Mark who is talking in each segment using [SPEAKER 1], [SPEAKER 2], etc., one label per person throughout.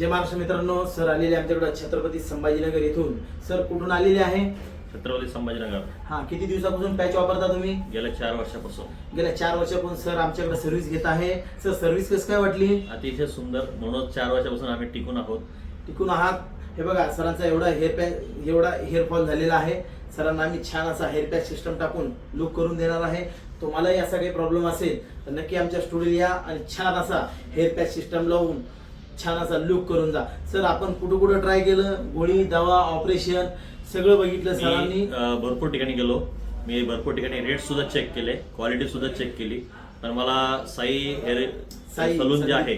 [SPEAKER 1] जय महाराष्ट्र मित्रांनो सर आलेले आमच्याकडे छत्रपती संभाजीनगर येथून सर कुठून आलेले आहे?
[SPEAKER 2] छत्रपती संभाजीनगर.
[SPEAKER 1] हा किती दिवसापासून पॅच वापरता तुम्ही?
[SPEAKER 2] गेल्या चार वर्षापासून.
[SPEAKER 1] गेल्या चार वर्षापासून सर आमच्याकडे सर्व्हिस घेत आहे. सर सर्व्हिस कसं काय वाटली?
[SPEAKER 2] अतिशय सुंदर. म्हणून चार वर्षापासून आम्ही टिकून आहोत.
[SPEAKER 1] टिकून आहात. हे बघा सरांचा एवढा हेअर पॅच एवढा हेअरफॉल झालेला आहे. सरांना आम्ही छान असा हेअर पॅच सिस्टम टाकून लुक करून देणार आहे. तुम्हालाही असा काही प्रॉब्लेम असेल तर नक्की आमच्या स्टुडिओ या आणि छान असा हेअर पॅच सिस्टम लावून छान असा लुक करून जा. सर आपण कुठं कुठं ट्राय केलं? गोळी दवा ऑपरेशन सगळं बघितलं सरांनी.
[SPEAKER 2] भरपूर ठिकाणी गेलो. मी भरपूर ठिकाणी रेट सुद्धा चेक केले क्वालिटी सुद्धा चेक केली. पण मला साई हेअर
[SPEAKER 1] साई-
[SPEAKER 2] सलून जे आहे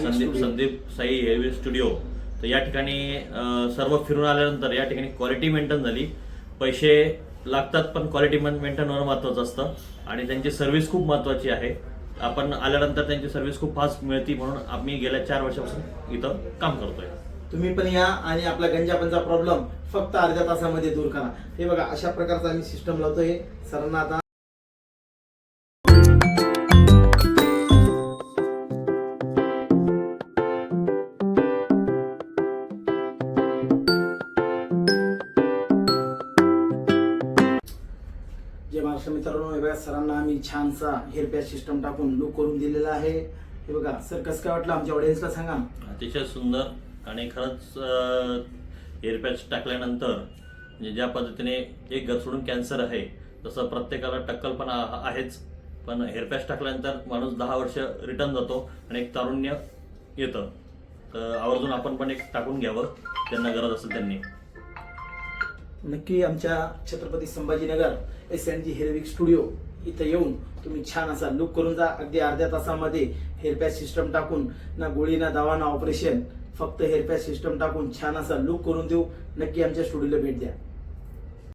[SPEAKER 2] संदीप. संदीप साई हेअर स्टुडिओ तर या ठिकाणी सर्व फिरून आल्यानंतर या ठिकाणी क्वालिटी मेंटेन झाली. पैसे लागतात पण क्वालिटी मेंटेन होणं महत्वाचं असतं. आणि त्यांची सर्व्हिस खूप महत्वाची आहे. आपण आल्यानंतर त्यांची सर्व्हिस खूप फास्ट मिळते म्हणून आम्ही गेल्या चार वर्षापासून इथं काम करतोय.
[SPEAKER 1] तुम्ही पण या आणि आपला गंजापनचा प्रॉब्लेम फक्त अर्ध्या तासामध्ये दूर करा. हे बघा अशा प्रकारचा आम्ही सिस्टम लावतोय. सरांना आता जे महाराष्ट्र मित्रांनो हे बघा सरांना आम्ही छानसा हेअर पॅच सिस्टम टाकून लुक करून दिलेला आहे. हे बघा सर कसं काय वाटलं आमच्या ऑडियन्सला सांगा?
[SPEAKER 2] अतिशय सुंदर आणि खरंच हेअर पॅच टाकल्यानंतर म्हणजे ज्या पद्धतीने एक घर सोडून कॅन्सर आहे तसं प्रत्येकाला टक्कल पण आ- आहेच. पण हेअर पॅच टाकल्यानंतर माणूस दहा वर्ष रिटर्न जातो आणि एक तारुण्य येतं. तर आवर्जून आपण पण एक टाकून घ्यावं. त्यांना गरज असेल त्यांनी.
[SPEAKER 1] नक्की आमच्या Chhatrapati Sambhajinagar S N G hair wig studio इथं येऊन तुम्ही छान असा लुक करून जा. अगदी अर्ध्या तासामध्ये हेअरपॅच सिस्टम टाकून ना गोळी ना दवा ना ऑपरेशन फक्त हेअरपॅच सिस्टम टाकून छान असा लुक करून देऊ. नक्की आमच्या स्टुडिओला भेट द्या.